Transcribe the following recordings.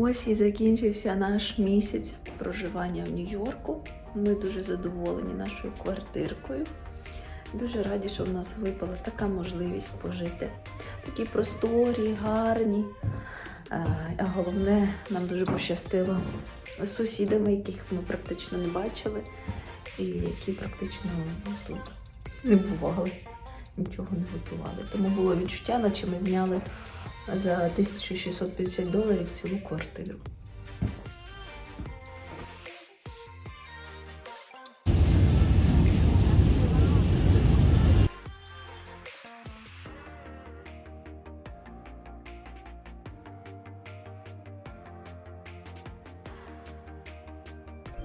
Ось і закінчився наш місяць проживання в Нью-Йорку. Ми дуже задоволені нашою квартиркою. Дуже раді, що в нас випала така можливість пожити. Такі просторі, гарні. Е, А головне, нам дуже пощастило з сусідами, яких ми практично не бачили, і які практично тут не бували, нічого не готували. Тому було відчуття, наче ми зняли за 1650 доларів цілу квартиру.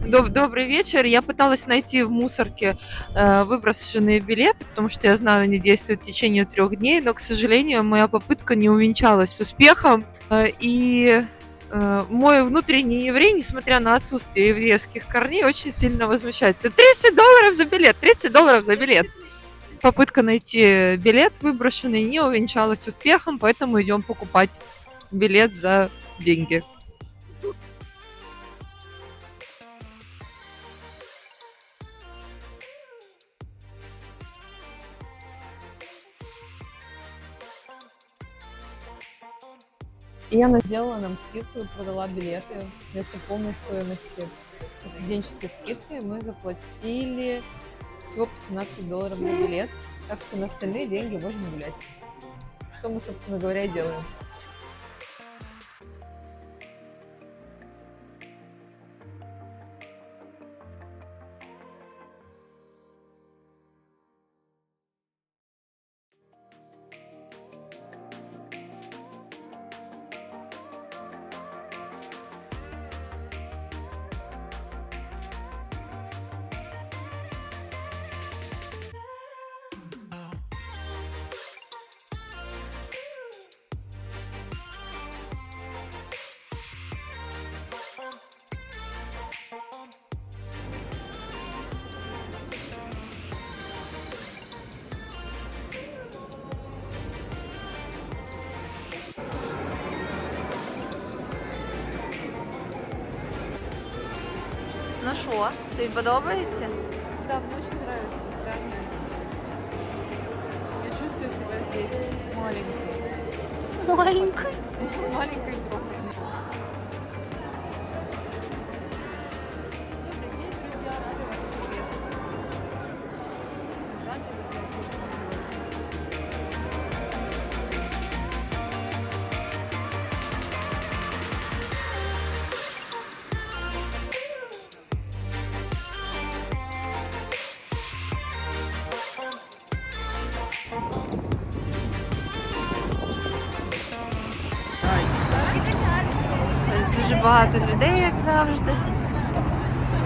Доб- Добрый вечер. Я пыталась найти в мусорке э, выброшенные билеты, потому что я знаю, они действуют в течение трех дней, но, к сожалению, моя попытка не увенчалась успехом. Э, и э, мой внутренний еврей, несмотря на отсутствие еврейских корней, очень сильно возмущается. 30 долларов за билет! 30 долларов за билет! Попытка найти билет выброшенный не увенчалась успехом, поэтому идем покупать билет за деньги. Яна сделала нам скидку и продала билеты вместо полной стоимости. Со студенческой скидкой мы заплатили всего по 17 долларов за билет, так что на остальные деньги можно гулять. Что мы, собственно говоря, и делаем. Ну що, тобі подобається? Да, мне очень нравится здание. Я чувствую себя здесь маленькой. Маленький. Маленькой трогой. Дуже багато людей, як завжди.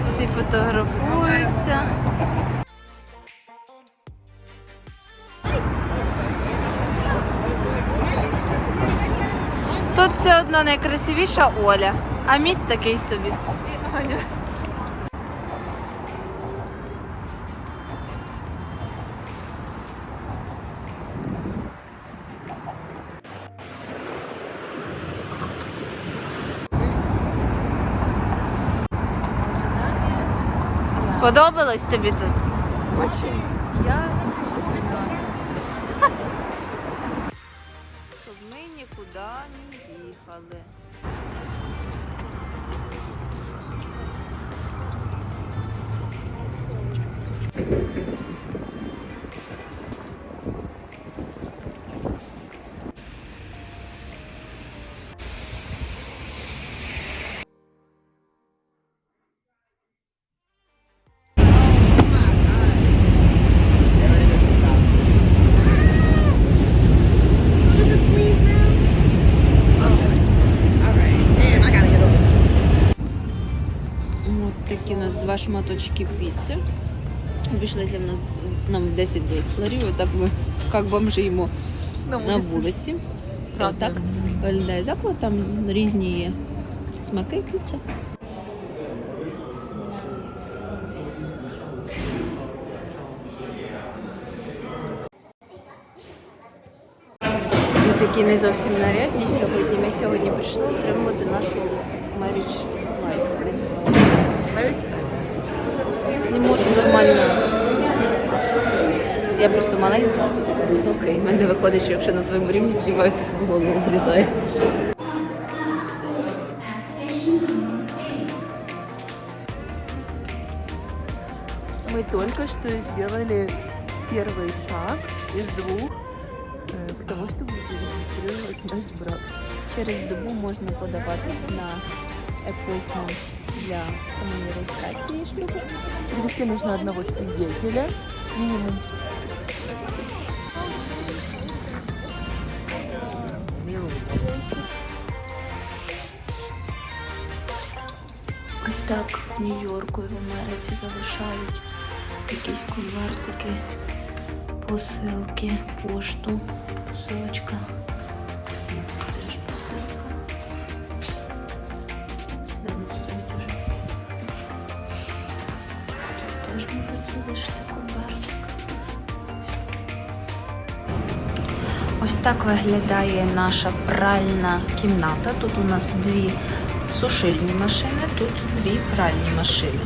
Всі фотографуються. Тут все одно найкрасивіша Оля, а міст такий собі. Аня. Сподобалось тобі тут? Очень. Я такі у нас два шматочки піци. Обійшлися в нас нам в 10 доларів. Отак ми як бомжи їмо На на вулиці. Празднуем. Так виглядає заклад, там різні є смаки піци. Ми такі не зовсім нарядні сьогодні. Ми сьогодні прийшли отримувати нашу much Я просто маленька, а ти така висока, і в мене виходить, що якщо на своєму рівні знімаю, то голову обрізаю. Мы только что сделали первый шаг из двух э, к тому, чтобы зарегистрировать наш брак. Через добу можна подаватись на appointment для самої реєстрації шлюбу. Привести нужно одного свидетеля, Минимум. Ось так в Нью-Йорку і в Америці залишають якісь конвертики, посилки, пошту, посилочка. Ось теж посилка. Це Теж можуть залишити Ось так виглядає наша пральна кімната. Тут у нас дві сушильні машини, тут дві пральні машини.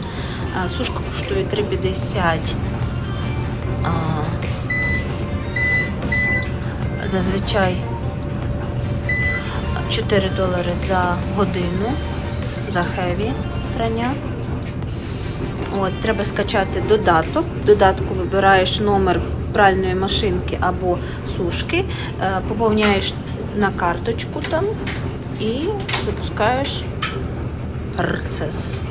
Сушка коштує 3,50. Зазвичай 4 долари за годину за хеві прання. От, треба скачати додаток. В додатку вибираєш номер пральної машинки або сушки, е, поповняєш на карточку там і запускаєш процес.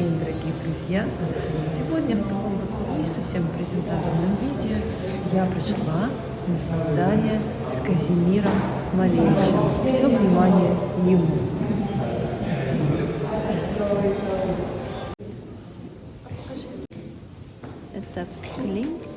День, дорогие друзья! Сегодня в таком не совсем презентабельном виде я пришла на свидание с Казимиром Малевичем. Все внимание ему. Это Климт.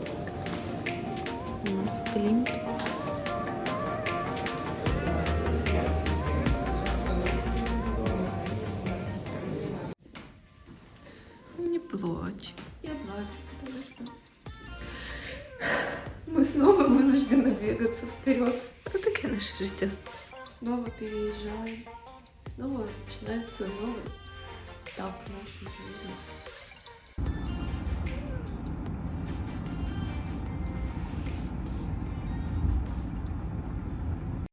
Двигаться вперед. Ну таке наше життя. Снова переезжаем. Снова начинается новый этап в нашей жизни.